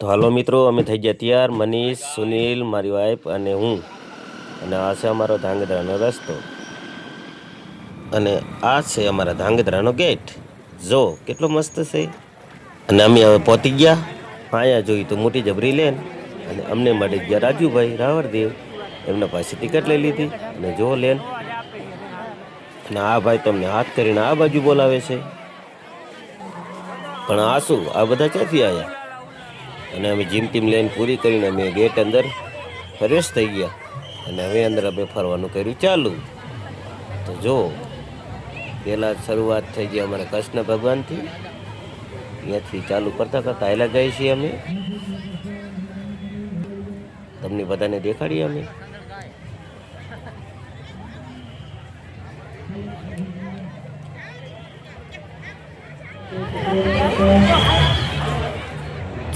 તો હાલો મિત્રો, અમે થઈ ગયા તૈયાર. મનીષ, સુનિલ, મારી વાઈફ અને હું. અને આ છે અમારો ધાંગધ્રાનો રસ્તો. અને આ છે અમારા ધાંગધ્રાનો ગેટ જો, કેટલો મસ્ત છે. અને અમે હવે પહોંચી ગયા. અહીંયા જોઈ તો મોટી જબરી લેન અને અમને મળી ગયા રાજુભાઈ, રાવળદેવ. એમના પાસે ટિકિટ લઈ લીધી અને જો લેન અને આ ભાઈ તમને હાથ કરીને આ બાજુ બોલાવે છે. પણ આ શું? આ બધા ક્યાંથી આવ્યા અને અમે જીમ ટીમ લઈને પૂરી કરીને અમે ગેટ અંદર પ્રવેશ થઈ ગયા. અને હવે અંદર અમે ફરવાનું કર્યું ચાલુ. તો જો, પહેલાં શરૂઆત થઈ ગઈ અમારા કૃષ્ણ ભગવાનથી. ત્યાંથી ચાલુ કરતાં કરતાં આયલા જઈએ છીએ અમે. તમને બધાને દેખાડીએ અમે.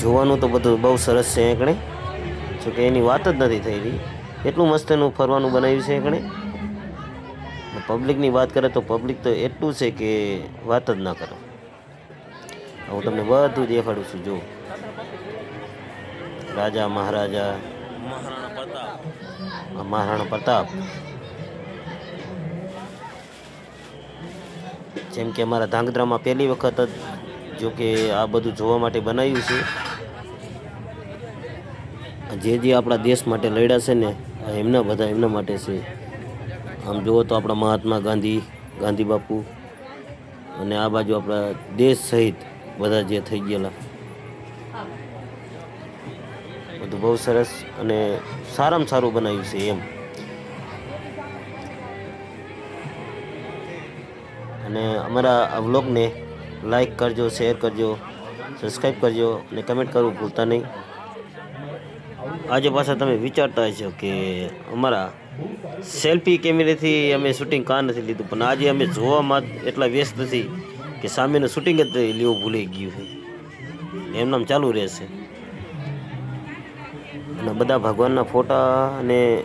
જોવાનું તો બધું બહુ સરસ છે એકણે જોકે એની વાત જ નથી થઈ રહી. એટલું મસ્ત એનું ફરવાનું બનાવ્યું છે એકણે પબ્લિકની વાત કરે તો પબ્લિક તો એટલું છે કે વાત જ ના કરો. હું તમને બધું દેખાડું છું જો રાજા મહારાજા મહારાણા પ્રતાપ. જેમ કે અમારા ધાંગધ્રામાં પહેલી વખત જ જો કે આ બધું જોવા માટે બનાવ્યું છે. જે જે આપણા દેશ માટે લડ્યા છે ને એમના બધા એમના માટે છે. આમ જુઓ તો આપણા મહાત્મા ગાંધી ગાંધી બાપુ અને આ બાજુ આપણા દેશ સહિત બધા જે થઈ ગયેલા. બધું બહુ સરસ અને સારામાં સારું બનાવ્યું છે એમ. અને અમારા આ વ્લોગને લાઈક કરજો, શેર કરજો, સબસ્ક્રાઈબ કરજો અને કમેન્ટ કરવું ભૂલતા નહીં. આજે પાછા તમે વિચારતા હશો કે અમારા સેલ્ફી કેમેરાથી અમે શૂટિંગ કાં નથી લીધું, પણ આજે અમે જોવામાં એટલા વ્યસ્ત નથી કે સામેનું શૂટિંગ જ લેવું ભૂલી ગયું છે. એમનામ ચાલુ રહેશે. અને બધા ભગવાનના ફોટા અને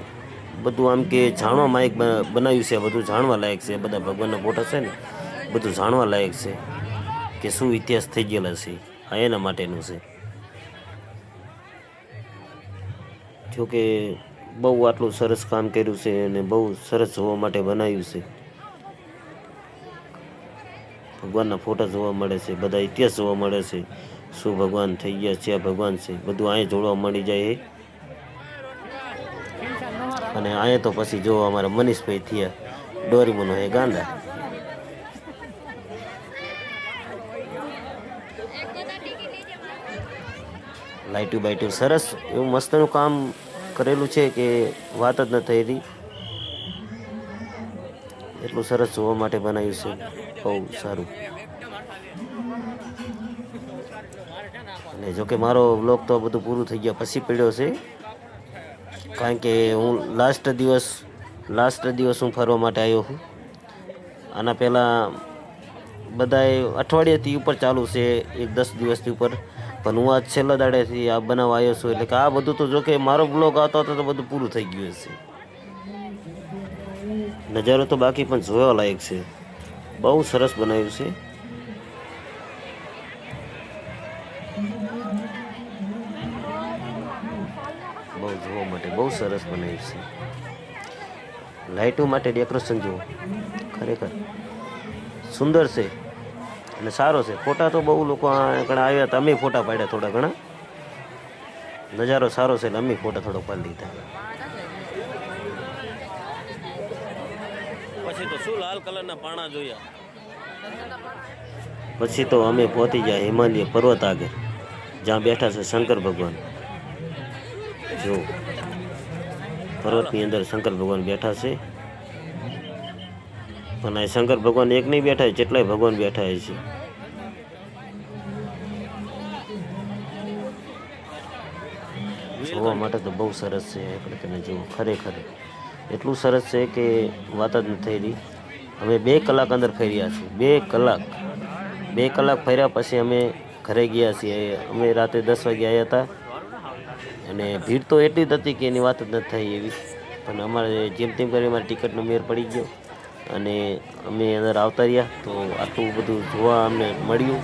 બધું આમ કે જાણવા લાયક બનાવ્યું છે, બધું જાણવા લાયક છે. બધા ભગવાનના ફોટા છે ને, બધું જાણવા લાયક છે કે શું ઇતિહાસ થઈ ગયેલા છે, આ એના માટેનું છે. જોકે બહુ આટલું સરસ કામ કર્યું છે અને બહુ સરસ જોવા માટે બનાવ્યું છે. ભગવાનના ફોટા જોવા મળે છે, બધા ઇતિહાસ જોવા મળે છે. શું ભગવાન થઈ ગયા છે ભગવાન છે, બધું અહીંયા જોડવા મળી જાય. અને અહીંયા તો પછી જો અમારા મનીષભાઈ થયા, ડોરીમોનો હે ગાંડા. લાઇટું બાઇટું સરસ, એવું મસ્તનું કામ કરેલું છે કે વાત જ ન થઈ રહી એટલું સરસ જોવા માટે બનાવ્યું છે. બહુ સારું. અને જોકે મારો બ્લોગ તો બધું પૂરું થઈ ગયા પછી પડ્યો છે. કારણ કે હું લાસ્ટ દિવસ લાસ્ટ દિવસ હું ફરવા માટે આવ્યો છું. આના પહેલાં બધાએ અઠવાડિયાથી ઉપર ચાલુ છે, એક દસ દિવસથી ઉપર. પણ હું આ છેલ્લા દાડેથી આ બનાવ આવ્યો છું, એટલે કે આ બધું તો જો કે મારો બ્લોગ આવતો હતો તો બધું પૂરું થઈ ગયું હશે. નજારો તો બાકી પણ જોવા લાયક છે. બહુ સરસ બનાવ્યું છે. બહુ જોવા માટે બહુ સરસ બનાવ્યું છે. લાઇટો માટે ડેકોરેશન જુઓ. ખરેખર. સુંદર છે અને સારો છે. ફોટા તો બહુ લોકો આ આગળ આવ્યા હતા અમે ફોટા પાડ્યા થોડા ઘણા. નજારો સારો છે એટલે અમે ફોટા થોડો પાડી લીધા પછી તો શું લાલ કલરના પાણા જોયા? પછી તો અમે પહોંચી ગયા હિમાલય પર્વત આગળ જ્યાં બેઠા છે શંકર ભગવાન. જો પર્વતની અંદર શંકર ભગવાન બેઠા છે. પણ આ શંકર ભગવાન એક નહીં બેઠા જેટલાય ભગવાન બેઠા છે. જોવા માટે તો બહુ સરસ છે આપણે તમે જુઓ ખરેખર. એટલું સરસ છે કે વાત જ નથી થઈ રહી અમે બે કલાક અંદર ફર્યા છીએ બે કલાક. બે કલાક ફર્યા પછી અમે ઘરે ગયા છીએ. અમે રાતે દસ વાગે આવ્યા હતા. અને ભીડ તો એટલી જ હતી કે એની વાત જ નથી થઈ એવી. પણ અમારે જેમ તેમ કરી અમારી ટિકિટનો મેર પડી ગયો. અને અમે અંદર આવતા રહ્યા, તો આટલું બધું જોવા અમને મળ્યું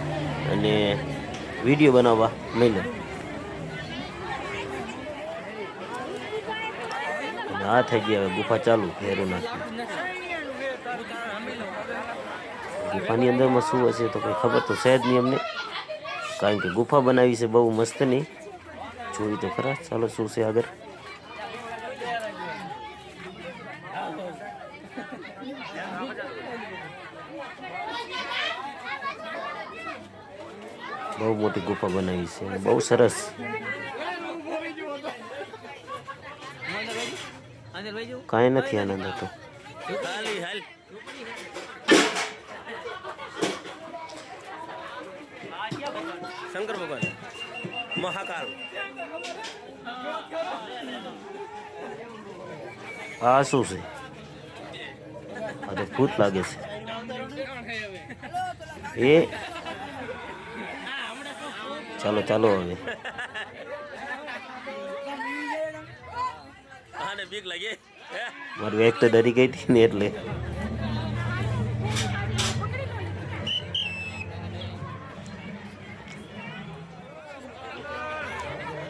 અને વીડિયો બનાવવા મળ્યો આ થઈ ગયા હવે ગુફા ચાલુ, ઘેરું નાખ્યું. ગુફાની અંદરમાં શું હશે તો કંઈ ખબર તો સહેજ નહીં અમને, કારણ કે ગુફા બનાવી છે બહુ મસ્ત નહીં. જોઈ તો ખરા, ચાલો શું છે આગળ. બહુ મોટી ગુફા બનાવી છે. બહુ સરસ. કાંઈ નથી આનંદ હતો. શંકર ભગવાન. મહાકાલ. આ શું છે? આ તો ભૂત લાગે છે. એ ચાલો ચાલો હવે? મારી વાઈફ તો ડરી ગઈ હતી ને એટલે.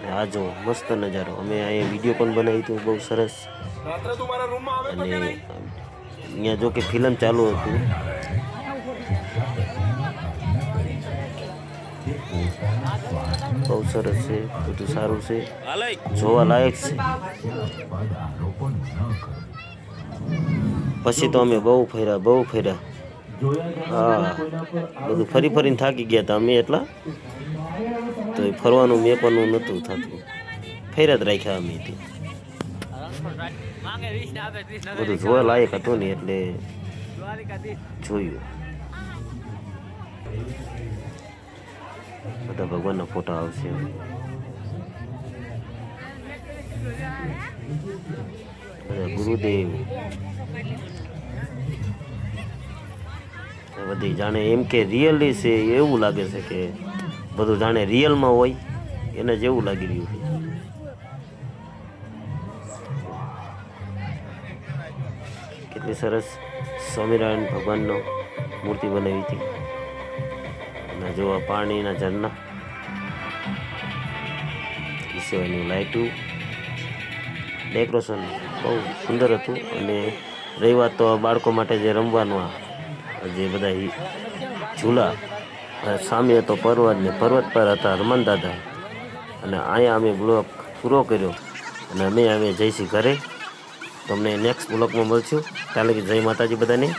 હા આ જો મસ્ત નજારો. અમે અહીંયા વીડિયો પણ બનાવી હતું બહુ સરસ. અને અહીંયા જો કે ફિલ્મ ચાલુ હતું. બહુ સરસ છે બધું સારું છે. જોવા લાયક છે. પછી તો અમે બહુ ફર્યા બહુ ફર્યા. હા બધું ફરી ફરીને થાકી ગયા હતા અમે એટલા. તો એ ફરવાનું મેપવાનું નહોતું થતું. ફેર્યા જ રાખ્યા અમે ત્યાં. બધું જોવા લાયક હતું ને એટલે જોયું. બધા ભગવાનના ફોટા આવશે ગુરુદેવ બધી જાણે એમ કે રિયલી છે એવું લાગે છે કે બધું જાણે રિયલમાં હોય એને જેવું લાગી રહ્યું છે કેટલી સરસ સ્વામિનારાયણ ભગવાનનો મૂર્તિ બનાવી હતી અને જોવા પાણીના ઝરણા. એ સિવાયની લાઇટું ડેકોરેશન બહુ સુંદર હતું અને રહી વાત તો બાળકો માટે જે રમવાનું આ, જે બધા ઝૂલા સામે હતો પર્વત ને પર્વત પર હતા હરમન દાદા. અને અહીંયા અમે બ્લોક પૂરો કર્યો અને અમે અમે જઈશું ઘરે. તમને નેક્સ્ટ બ્લોકમાં મળશું. કાલે જય માતાજી બધાને.